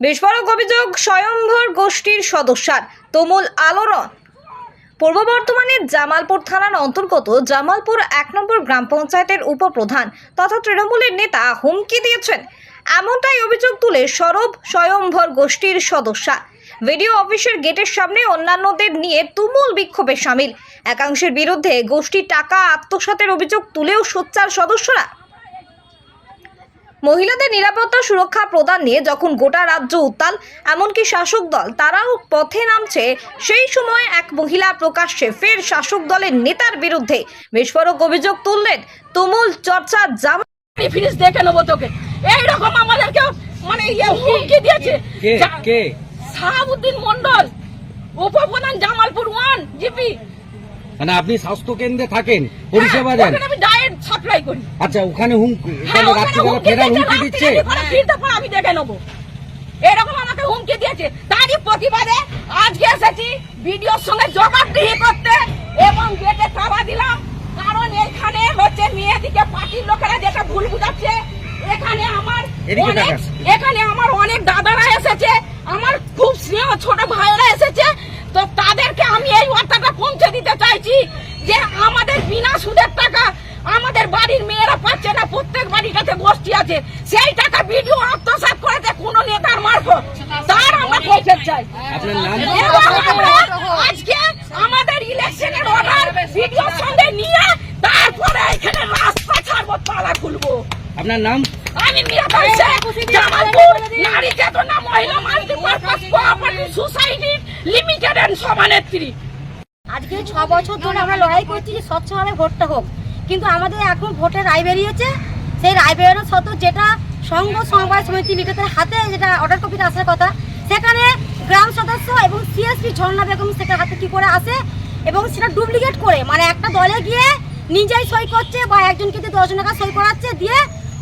বিস্ফোরক অভিযোগ স্বয়ংভর গোষ্ঠীর সদস্যার তুমুল আলোড়ন। পূর্ব বর্ধমানের জামালপুর থানার অন্তর্গত জামালপুর এক নম্বর গ্রাম পঞ্চায়েতের উপপ্রধান তথা তৃণমূলের নেতা হুমকি দিয়েছেন। এমনটাই অভিযোগ তুলে সরব স্বয়ংভর গোষ্ঠীর সদস্যা। ভিডিও অফিসের গেটের সামনে অন্যান্যদের নিয়ে তুমুল বিক্ষোভে সামিল। একাংশের বিরুদ্ধে গোষ্ঠীর টাকা আত্মসাতের অভিযোগ তুলেও সোচ্চার সদস্যরা। মহিলাদের নিরাপত্তা সুরক্ষা প্রদান নিয়ে যখন গোটা রাজ্য উত্তাল এমনকি শাসক দল তারাও পথে নামছে। সেই সময় এক মহিলা প্রকাশ্যে ফের শাসক দলের নেতার বিরুদ্ধে বিস্ফোরক অভিযোগ তুললেন। তুমুল চর্চা জাম ফিনিশ দেখে নেব তোকে? এইরকম আমাদেরকে মানে ইয়ে হুমকি দিয়েছে। কে? সাহাবুদ্দিন মন্ডল উপপ্রধান জামালপুর ওয়ান জিপি। মানে আপনি স্বাস্থ্য কেন্দ্রে থাকেন পরিষেবা দেন। আমি সাপ্লাই করি। আচ্ছা ওখানে হ্যাঁ, ওখানে রাত্রিবেলা হুমকি ফেরার হুমকি দিচ্ছে? ওখানে ফিরতে পারে আমি দেখে নেব। এরকম আমাকে হুমকি দিয়েছে। তারই প্রতিবাদে আজকে এসেছি ভিডিওর সঙ্গে জবাবদিহি করতে এবং গেটে তালা দিলাম। কারণ এখানে হচ্ছে মেয়েদিকে পার্টির লোকেরা যেটা ভুল বুঝাচ্ছে এখানে আমার অনেক এখানে আমার অনেক দাদারা এসেছে আমার খুব স্নেহ ছোট ভাইয়েরা এসেছে তো তাদেরকে আমি এই বার্তাটা পৌঁছে দিতে চাইছি যে আমাদের বিনা সুদের টাকা আমাদের বাড়ির মেয়েরা পাচ্ছে না প্রত্যেক বাড়ির কাছে গোষ্ঠী আছে। সেই টাকা ভিডিও আত্মসাৎ করেছে কোন নেতার মারফত। তার আমরা পৌঁছে চাই। আপনার নাম? আজকে আমাদের ইলেকশনের অর্ডার সঙ্গে নিয়ে তারপরে এখানে রাস্তা ছাড়বো তালা খুলবো। আপনার নাম? আমি মিরাবাই শেখ জামালপুর নারী চেতনা মহিলা multipurpose cooperative society limited and সভানেত্রী। আজকে ছ বছর ধরে আমরা লড়াই করছি যে স্বচ্ছভাবে ভোটটা হোক। কিন্তু আমাদের এখন ভোটের রায় বেরিয়েছে। সেই রায় বেরোনো সত্ত্বেও যেটা সংঘ সমবায় সমিতি লিটাদের হাতে, যেটা অর্ডার কপিটা আসার কথা, সেখানে গ্রাম সদস্য এবং সিএসপি ঝর্ণা বেগম সেটার হাতে কি করে আসে এবং সেটা ডুপ্লিকেট করে মানে একটা দলে গিয়ে নিজেই সই করছে বা একজনকে দিয়ে দশজন টাকা সই করাচ্ছে, দিয়ে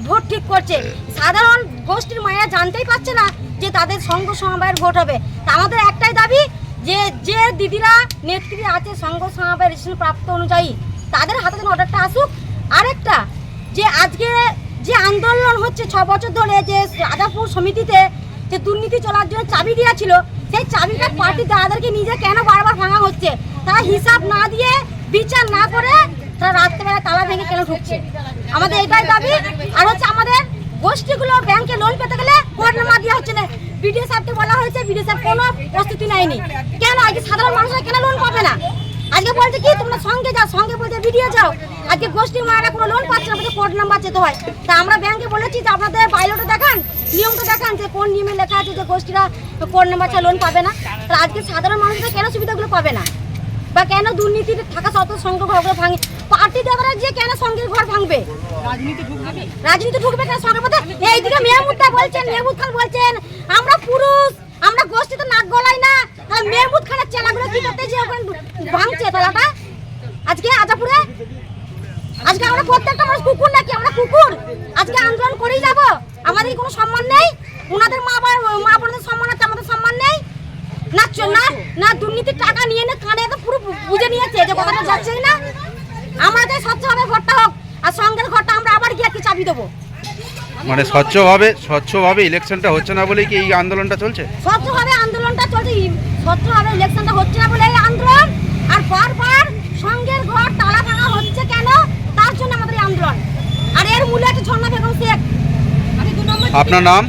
ভোট ঠিক করছে। সাধারণ গোষ্ঠীর মায়েরা জানতেই পারছে না যে তাদের সংঘ সমবায়ের ভোট হবে। তা আমাদের একটাই দাবি যে যে দিদিরা, নেত্রী আছে সংঘ সমাবেশ রেশন প্রাপ্ত অনুযায়ী তাদের হাতে যেন অর্ডারটা আসুক। আরেকটা যে আজকে যে আন্দোলন হচ্ছে ছ বছর ধরে যে রাজাপুর সমিতিতে যে দুর্নীতি চলার জন্য চাবি দেওয়া ছিল সেই চাবিটা পার্টি দাদাদেরকে নিজে কেন বারবার ভাঙা হচ্ছে? তারা হিসাব না দিয়ে বিচার না করে তারা রাত্রেবেলা তালা ভেঙে কেন ঢুকছে? আমাদের এটাই দাবি। আর হচ্ছে আমাদের গোষ্ঠীগুলো ব্যাংকে লোন পেতে গেলে কোড নাম্বার দেওয়া হচ্ছে না। বিডিও সাহেবকে বলা হয়েছে বিডিও সাহেব কোনো প্রস্তুতি নেয়নি। কেন? আজকে সাধারণ মানুষরা কেন লোন পাবে না? আজকে বলছে কি, তোমরা সঙ্গে যাও, সঙ্গে বলতে বিডিও যাও। আজকে গোষ্ঠীর মায়েরা কোনো লোন পাচ্ছে না কোড নাম্বার যেতে হয়। তা আমরা ব্যাংকে বলেছি যে আপনাদের বাইলোটা দেখান, নিয়মটা দেখান যে কোন নিয়মে লেখা আছে যে গোষ্ঠীরা কোড নাম্বার ছাড়া লোন পাবে না। তা আজকে সাধারণ মানুষরা কেন সুবিধাগুলো পাবে না? বা কেন দুর্নীতির থাকা সত্ত্বেও সংঘ ঘরগুলো ভাঙে? পার্টি দেওয়ারা যে কেন সঙ্গের ঘর ভাঙবে? রাজনীতি ঢুকবে কেন সঙ্গের মধ্যে এইদিকে মেহমুদটা বলছেন, মেহমুদ খান বলছেন, আমরা পুরুষ, আমরা গোষ্ঠীতে নাক গলাই না তাহলে মেহমুদ খানের চেলাগুলো কি করতে যে ওখানে ভাঙছে তালাটা। আজকে আজাপুরে? আজকে আমরা প্রত্যেকটা মানুষ কুকুর নাকি? আমরা কুকুর। আজকে আন্দোলন করেই যাব। আমাদের কোনো সম্মান নেই। ওনাদের মা মা বোনদের সম্মান আছে আমাদের সম্মান নেই। না না না দুর্নীতির টাকা নিয়ে না কানে তো পুরো বুঝে নিয়েছে যে কথাটা যাচ্ছেই না। আমাদের স্বচ্ছভাবে ভোটটা হোক আর সঙ্গের ঘরটা আমরা আবার গিয়ে কি চাবি দেবো। মানে স্বচ্ছভাবে স্বচ্ছভাবে ইলেকশনটা হচ্ছে না বলেই কি এই আন্দোলনটা চলছে? স্বচ্ছভাবে আন্দোলনটা চলছে হবে ইলেকশনটা হচ্ছে না বলে এই আন্দোলন। আর বারবার সঙ্গের ঘর তালা ভাঙা হচ্ছে কেন? তার জন্য আমাদের আন্দোলন। আর এর মূলে আছে ঝর্ণা বেগম শেখ। আপনার নাম?